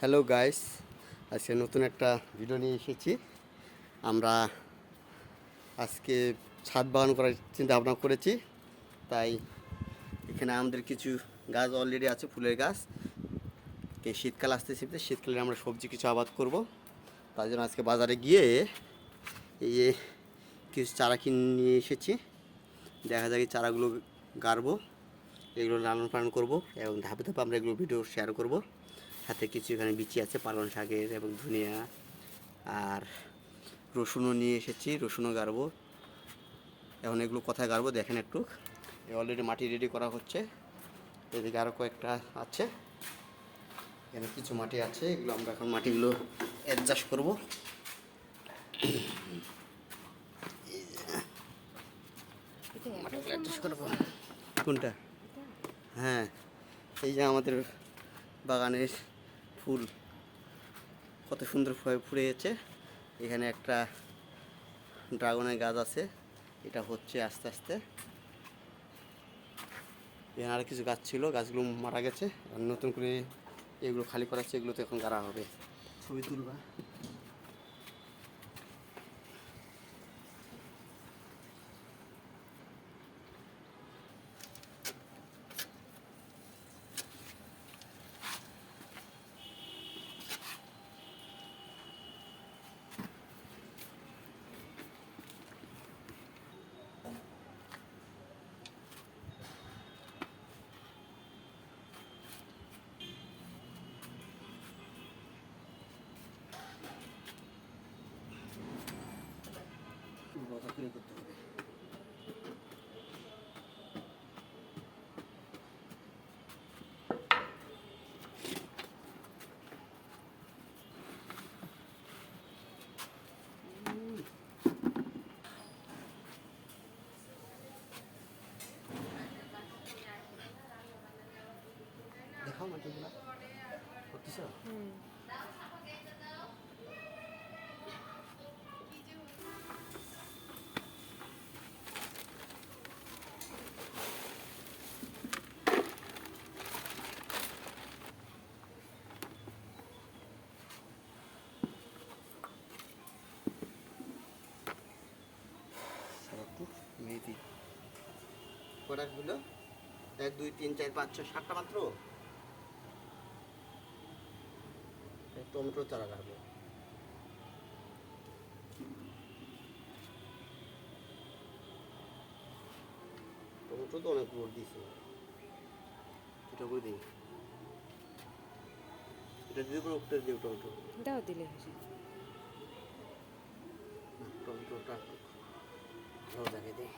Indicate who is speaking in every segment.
Speaker 1: Hello guys আজকে নতুন একটা ভিডিও নিয়ে এসেছি। আমরা আজকে ছাদ বাগান করার চিন্তা ভাবনা করেছি। তাই এখানে আমাদের কিছু গাছ অলরেডি আছে, ফুলের গাছ। শীতকাল আসতে শীতে শীতকালে আমরা সবজি কিছু আবাদ করব। তার জন্য আজকে বাজারে গিয়ে এই কিছু চারা কিনে নিয়ে এসেছি। দেখা যাক এই চারাগুলো গাড়বো, এগুলো লালন পালন করব এবং ধাপে ধাপে আমরা এগুলো ভিডিও শেয়ার করব। সাথে কিছু এখানে বিচি আছে, পালং শাকের এবং ধনিয়া। আর রসুনও নিয়ে এসেছি, রসুনও গাড়বো। এখন এগুলো কোথায় গাড়বো দেখেন একটু। অলরেডি মাটি রেডি করা হচ্ছে। এদিকে আরও কয়েকটা আছে। এখানে কিছু মাটি আছে, এগুলো আমরা এখন মাটিগুলো অ্যাডজাস্ট করব মাটিগুলো অ্যাডজাস্ট করব। কোনটা? হ্যাঁ এই যে আমাদের বাগানের ফুল কত সুন্দর ফুলে ফুটে গেছে এখানে একটা ড্রাগনের গাছ আছে, এটা হচ্ছে আস্তে আস্তে। এখানে আর কিছু গাছ ছিল, গাছগুলো মারা গেছে, আর নতুন করে এগুলো খালি করাচ্ছে এগুলো তো এখন গাড়া হবে। ছবি তুলবা। কথা করে করতে হবে দেখাও মাটিগুলা করতেছ সারাটু কটা হলো এক দুই তিন চার পাঁচ ছয় সাতটা মাত্র? টমেটো চারা গাড়বো টমেটো তো অনেক রোড দিছে। এটা করে দিই? এটা দিয়ে করে উপরে দিও টমেটো।
Speaker 2: দাও দিলে হয়েছে।
Speaker 1: টমেটোটা ভালো জায়গায় দিই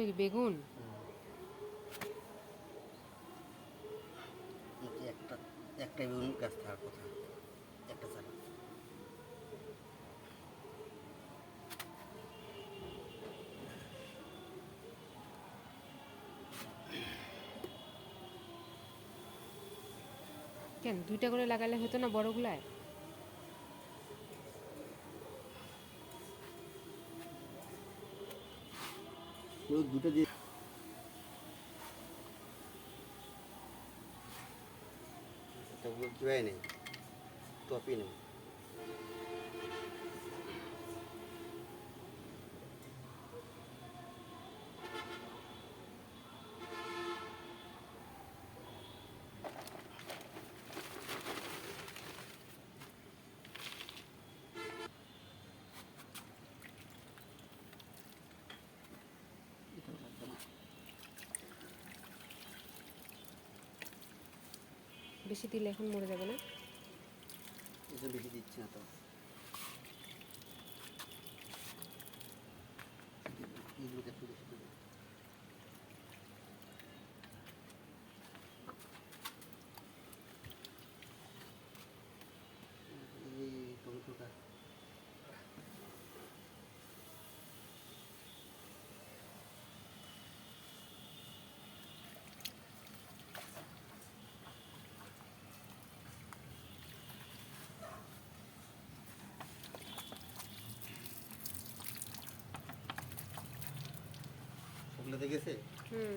Speaker 2: ওটা কি বেগুন?
Speaker 1: একটা একটা বেগুন গাছ থাকার কথা একটা চারা।
Speaker 2: কেন দুইটা করে লাগালে হতো না বড়গুলায়?
Speaker 1: পুরো দুটো দিয়ে কীভাবে নেই? টপি নেই।
Speaker 2: বেশি দিলে এখন মরে যাবে না?
Speaker 1: বেশি দিচ্ছি না তো। গেছে
Speaker 2: হুম।